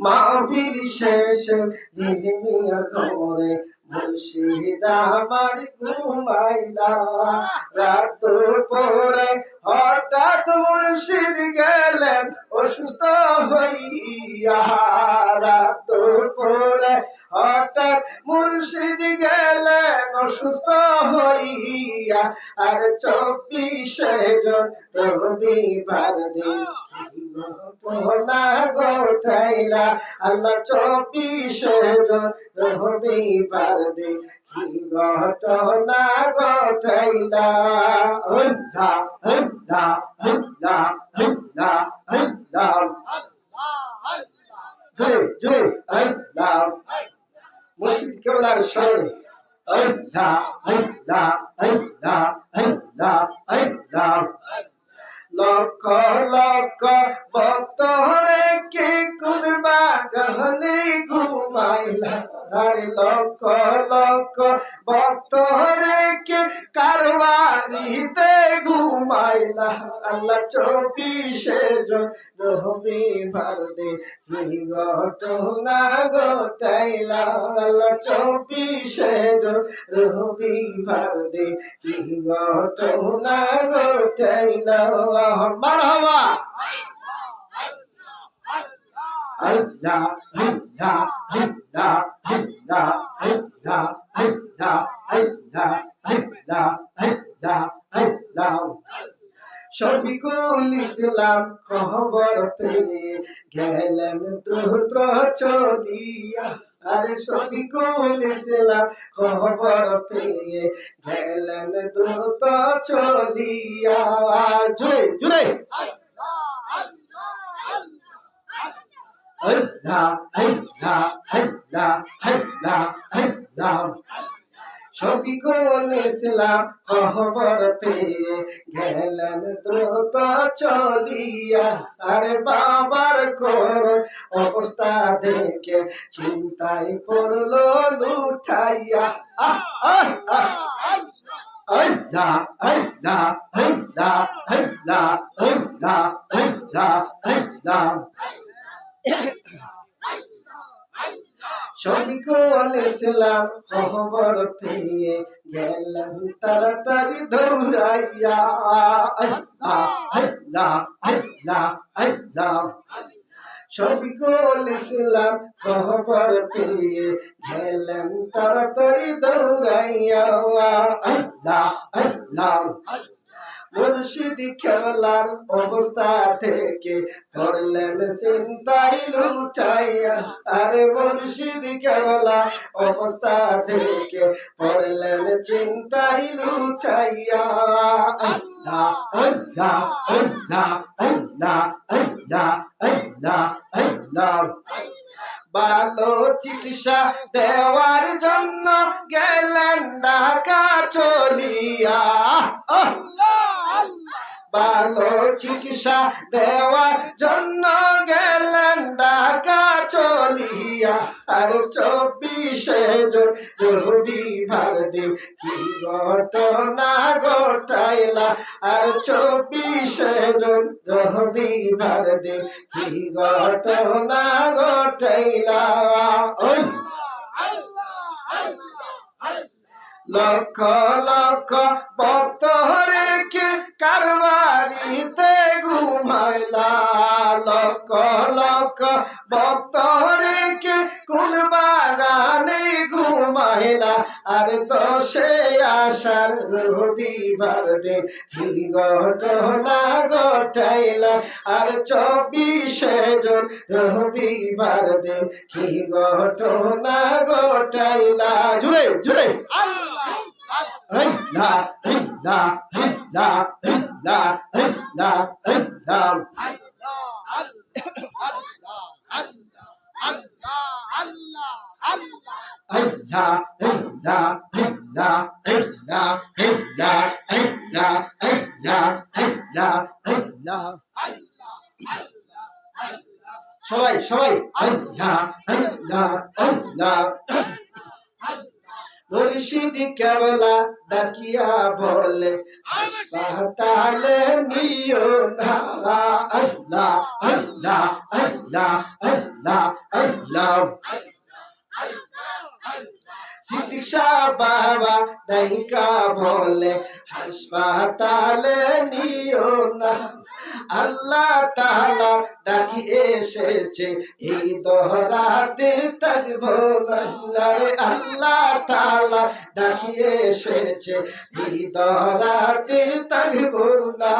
মাহফিল শেষ দিনিয়া করে মুর্শিদ আমার ঘুমাইলা। রাত পরে হঠাৎ মুর্শিদ গেলেন, অসুস্থ হইয়া রাত পরে হঠাৎ মুর্শিদ গেলেন, অসুস্থ হইয়া, আর চব্বিশে জন রবিবার দিন না গোঠাইলা আল্লাহ চব্বিশে জন রবিবার দিন ঘটনা ঘটাইল। হন্ডা হন্ডা হন্ডা হন্ডা হন্ডা জয় জয় হন্ডা মসজিদ কেবলার স্মরণে হন্ডা হন্ডা হন্ডা হন্ডা হন্ডা লক্ষ লক্ষ ভক্তরে কে কুরবা গহনে ঘুমাইলা। লক্ষ লক্ষ ভক্ত রেখে কারবারিতে ঘুমাইলা। আল্লাহ চব্বিশে রহমি ভারতে ঘটনা ঘটাইলা। আল্লাহ চব্বিশে রহমি ভারতে ঘটনা ঘটাইলা। মার হওয়া Allah, Allah, Allah. Shafiqul Islam খবর পেয়ে গেলেন দ্রুত চলিয়া। আরে শফিকুল ইসলাম খবর পেয়ে গেলেন দ্রুত চলিয়া। জুড়ে জুড়ে। আল্লাহ আল্লাহ আল্লাহ আল্লাহ আল্লাহ শফিকুল ইসলাম খবর পেয়ে গেলেন দ্রুত চলিয়া আরে বাবার কোর অবস্থা দেখে চিন্তায় পড়ল লুঠাইয়া আহ আহ আহ আল্লাহ আল্লাহ আল্লাহ আল্লাহ আল্লাহ আল্লাহ আল্লাহ শফিকুল ইসলাম খবর পেয়ে গেলেন তাড়াতাড়ি দৌড়াইয়া। আল্লাহ আল্লাহ আল্লাহ আল্লাহ শফিকুল ইসলাম খবর পেয়ে গেলেন তাড়াতাড়ি দৌড়াইয়া। আল্লাহ আল্লাহ মুর্শিদি খেলার অবস্থা থেকে পড়লেন চিন্তাই লুটাইয়া। আরে মুর্শিদি খেলার অবস্থা থেকে পড়লেন চিন্তাই লুটাইয়া। ভালো চিকিৎসা দেওয়ার জন্য গেলেন ঢাকা চলিয়া! ভালো চিকিৎসা দেওয়ার জন্য গেলেন ঢাকা চলিয়া। আর চব্বিশে রবি ভারদে কি ঘটনা ঘটাইলা? আর চব্বিশে রবি ভারদে কি ঘটনা ঘটাইলা? লক্ষ লক্ষ ভক্ত কারবারিতে ঘুমাইলা, লক্ষ লক্ষ ভক্ত রেখে বাগানে ঘুমাইলা। আর দশে আসার রবিবার ঘটনা ঘটাইলা আর চব্বিশে জন রবিবার দে কি ঘটনা ঘটাইলা জুড়ে জুড়ে। আল্লাহ আল্লাহ। আল্লাহ আল্লাহ আল্লাহ আল্লাহ সবাই সবাই মুর্শিদি কেবলা ডাকিয়া বলে, হাসপাতালে নিও না, আল্লাহ আল্লাহ আল্লাহ আল্লাহ আল্লাহ। চিকিৎসা বাবা ডাইকা বলে, হাসপাতালে নিও না আল্লাহ তাআলা ডাকি এসেছে এই দহরাতে থাকব রে আল্লাহ তাআলা ডাকি এসেছে এই দহরাতে থাকব না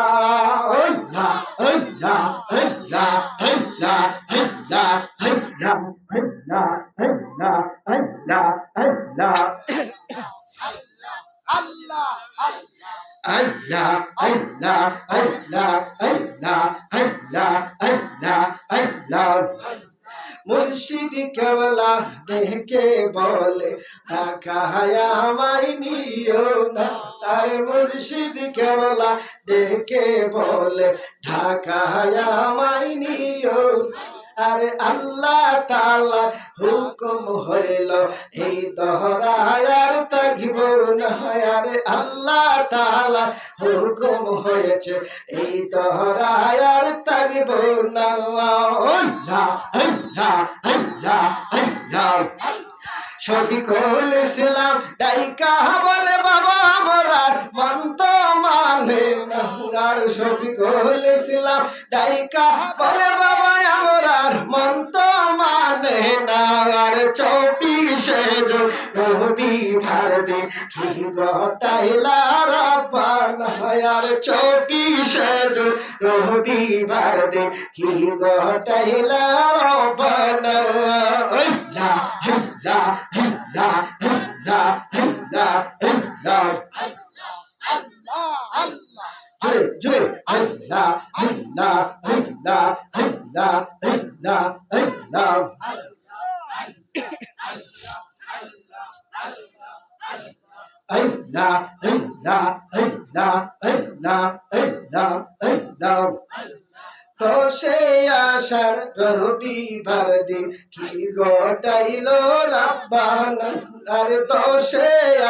আল্লাহ আল্লাহ আল্লাহ আল্লাহ আল্লাহ আল্লাহ আল্লাহ মুর্শিদ কেবলা দেখে বলে তাকায় আমায় নিও না তার মুর্শিদ কেবলা দেখে বলে ঢাকায় আমায় নিও না আরে আল্লাহ তালা হুকুম হইল, এই দহরায়ার তাগিব না আরে আল্লাহ তালা হুকুম হয়েছে, এই দহরায়ার তাগিব না আল্লাহ আল্লাহ আল্লাহ আল্লাহ শফিকুল ইসলাম ডাইকা বলে, বাবা, আমরা আর শফিকুল ইসলাম ডাইকা বলে, বাবা, আমরা মন তো মানে না, আর চৌবিশে রবি ভারতে কি গটাইলা রাব্বানা আর চৌবিশে রবি ভারতে কি গটাইলা তো সে আশার রবিবার দিন কি গোটাইল রাব্বানা আরে তো সে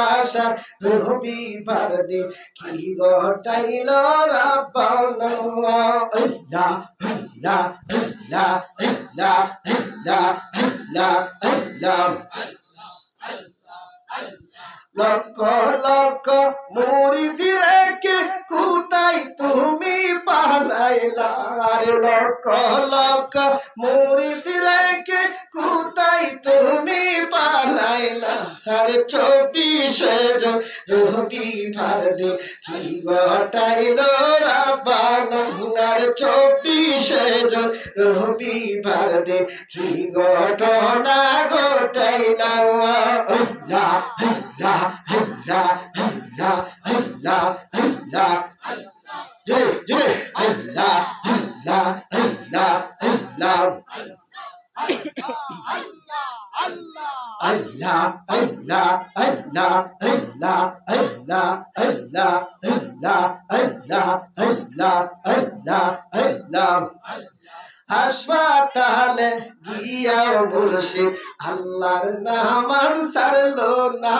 আশার রবিবার দিন কি গোটাইল রাব্বানা আল্লাহ আল্লাহ আল্লাহ আল্লাহ আল্লাহ আল্লাহ? লক্ষ লক্ষ মুরিদি রেখে কোথায় তুমি পালাইলা? লক্ষ লক্ষ মুরিদি রেখে কোথায় তুমি পালাইলা? আরে চব্বিশে রবি ভারদে কি গটাইল রাব্বানা। আরে চব্বিশে রবি ভারদে কি ঘটনা ঘটাইলা আসবা তাহলে গিয়া মুর্শিদ আল্লাহর নামাজ সারলো না।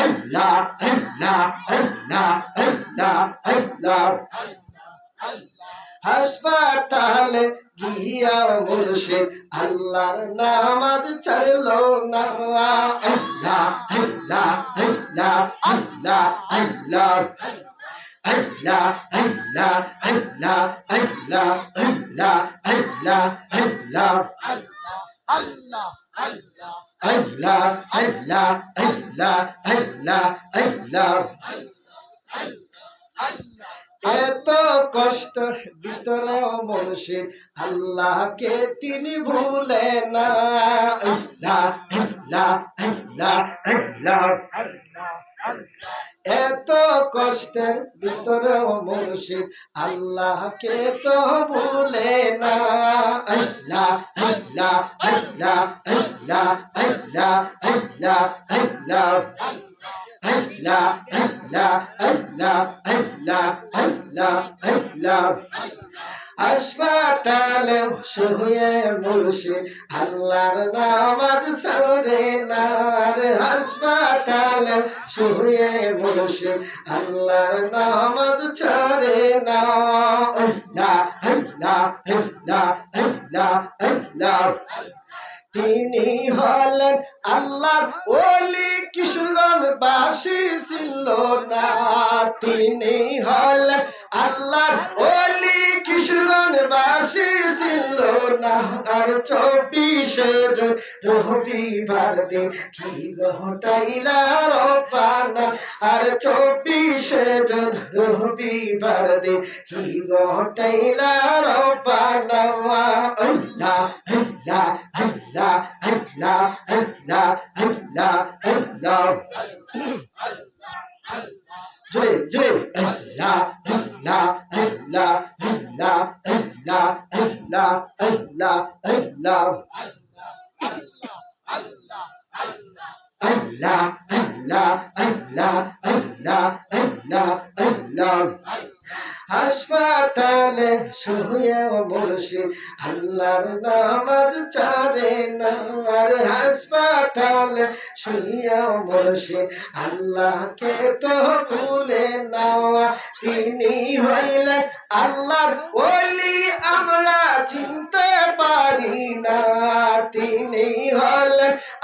আল্লাহ আল্লাহ আল্লাহ আল্লাহ আল্লাহ। হাসপাতালে গিয়া মুর্শিদ আল্লাহর নামাজ ছাড়লো না। আল্লাহ আল্লাহ আল্লাহ আল্লাহ আল্লাহ। আল্লাহ আল্লাহ আল্লাহ আল্লাহ আল্লাহ আল্লাহ আল্লাহ আল্লাহ আল্লাহ আল্লাহ আল্লাহ আল্লাহ আল্লাহ আল্লাহ এত কষ্ট ভিতরে মুর্শিদ আল্লাহকে তিনি ভুলে না আল্লাহ আল্লাহ আল্লাহ আল্লাহ এত কষ্টের ভিতরে মুর্শিদ আল্লাহকে তো ভুলে না আল্লাহ আল্লাহ আল্লাহ আল্লাহ আল্লাহ আল্লাহ আল্লাহ আল্লাহ আল্লাহ আল্লাহ আল্লাহ আল্লাহ আল্লাহ হাসপাতালে শুয়ে বসে আল্লাহর নামাজ সরে না হাসপাতালে শুয়ে বসে আল্লাহর নামাজ ছড়ে না না আল্লাহ না আল্লাহ আল্লাহ। তিনি হলেন আল্লাহর ওলি, কিশোরগঞ্জ বাসী ছিল না। তিনি হলেন আল্লাহর ওলি, কিশোরগঞ্জ বাসী ছিল না। আর চব্বিশে রবিবার কি ঘটাইলার পানা আর চব্বিশে রবিবার দিন কি ঘটাইলার পানা আল্লাহ আল্লাহ। আল্লাহ আল্লাহ আল্লাহ আল্লাহ আল্লাহ জুড়ে জুড়ে আল্লাহ আল্লাহ আল্লাহ আল্লাহ আল্লাহ আল্লাহ আল্লাহ আল্লাহ আল্লাহ আল্লাহ আল্লাহ আল্লাহ আল্লাহ আল্লাহ হাসপাতালে শুয়ে মুর্শিদ আল্লাহর নামাজ চারে না। আর হাসপাতালে শুয়ে মুর্শিদ আল্লাহকে তো ভুলে না তিনি হইলেন আল্লাহর ওলি, আমরা চিনতে পারি না। মাটি নেই হল।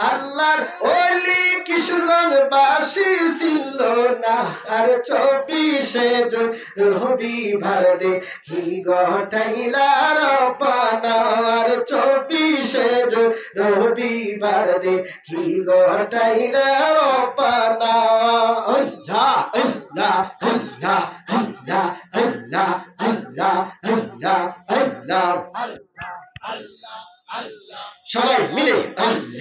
আল্লাহর ওলি কিশোরগঞ্জ বাসি ছিল না। আর চব্বিশে রবি ভারতে। কি ঘটাইলার পানার চব্বিশে রবি ভারতে। কি ঘটাইলার পানা আল্লাহ আল্লাহ।